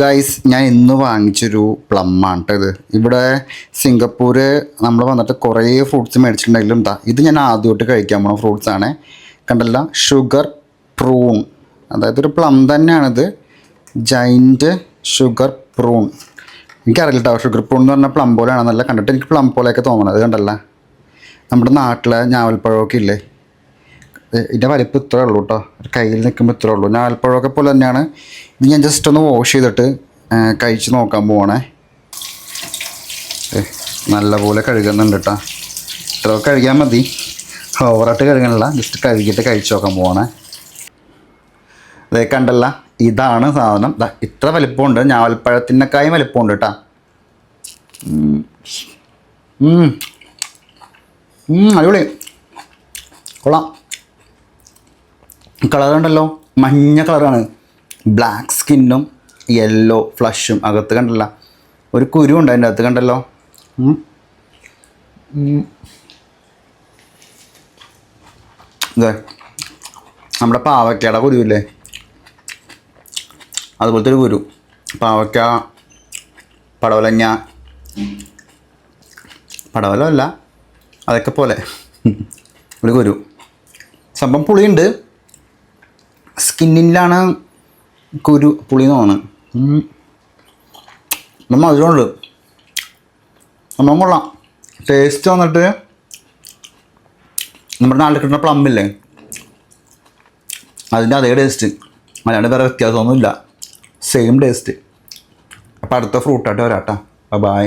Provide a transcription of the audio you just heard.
Guys ഞാൻ ഇന്ന് വാങ്ങിച്ചൊരു പ്ലമ്മാണ് കേട്ടോ ഇത്. ഇവിടെ സിംഗപ്പൂര് നമ്മൾ വന്നിട്ട് കുറേ ഫ്രൂട്ട്സ് മേടിച്ചിട്ടുണ്ടെങ്കിലും എന്താ ഇത് ഞാൻ ആദ്യമായിട്ട് കഴിക്കാൻ പോണ ഫ്രൂട്ട്സ് ആണ്. കണ്ടല്ല ഷുഗർ പ്രൂൺ അതായത് ഒരു പ്ലം തന്നെയാണിത്. ജൈന്റ് ഷുഗർ പ്രൂൺ എനിക്കറിയില്ല കേട്ടോ ഷുഗർ പ്രൂൺ എന്ന് പറഞ്ഞാൽ പ്ലം പോലെയാണെന്നല്ല കണ്ടിട്ട് എനിക്ക് പ്ലം പോലെയൊക്കെ തോന്നണം അത് കണ്ടല്ല. നമ്മുടെ നാട്ടിലെ ഞാവൽപ്പഴമൊക്കെ ഇല്ലേ? ഇതിന്റെ വലിപ്പം ഇത്രേ ഉള്ളൂ കേട്ടോ കയ്യിൽ നിൽക്കുമ്പോൾ ഇത്രേ ഉള്ളൂ. ഞാൽപ്പഴമൊക്കെ പോലെ തന്നെയാണ്. ഇത് ഞാൻ ജസ്റ്റ് ഒന്ന് വാഷ് ചെയ്തിട്ട് കഴിച്ച് നോക്കാൻ പോവാണേ. നല്ലപോലെ കഴുകുന്നുണ്ട് കേട്ടോ ഇത്ര കഴുകിയാൽ മതി. ഓവറായിട്ട് കഴുകണില്ല. ജസ്റ്റ് കഴുകിയിട്ട് കഴിച്ച് നോക്കാൻ പോവാണേ. അതേ കണ്ടല്ല? ഇതാണ് സാധനം. ഇത്ര വലിപ്പമുണ്ട്. ഞാവൽപ്പഴത്തിനേക്കായും വലിപ്പമുണ്ട് കേട്ടോ അടിപൊളി. കൊള്ളാം. കളർ ഉണ്ടല്ലോ മഞ്ഞ കളറാണ്. ബ്ലാക്ക് സ്കിന്നും യെല്ലോ ഫ്ലഷും അകത്ത് കണ്ടല്ല. ഒരു കുരു ഉണ്ട് അതിന്റെ അകത്ത് കണ്ടല്ലോ. നമ്മുടെ പാവക്കയുടെ കുരുവില്ലേ? അതുപോലത്തെ ഒരു കുരു. പാവക്ക പടവലങ്ങ പടവലമല്ല അതൊക്കെ പോലെ. ഒരു കുരു. സംഭവം പുളിയുണ്ട്. സ്കിന്നിലാണ് കുരു പുളി എന്ന് നമ്മൾ അതിലുണ്ട് നമ്മൾ കൊള്ളാം. ടേസ്റ്റ് വന്നിട്ട് നമ്മുടെ നാട്ടിൽ കിട്ടുന്ന പ്ലമ്മില്ലേ അതിന്റെ അതേ ടേസ്റ്റ് അല്ലാണ്ട് വേറെ വ്യത്യാസമൊന്നുമില്ല. സെയിം ടേസ്റ്റ് അപ്പോൾ അടുത്ത ഫ്രൂട്ടായിട്ട് വരാം കേട്ടോ ബൈ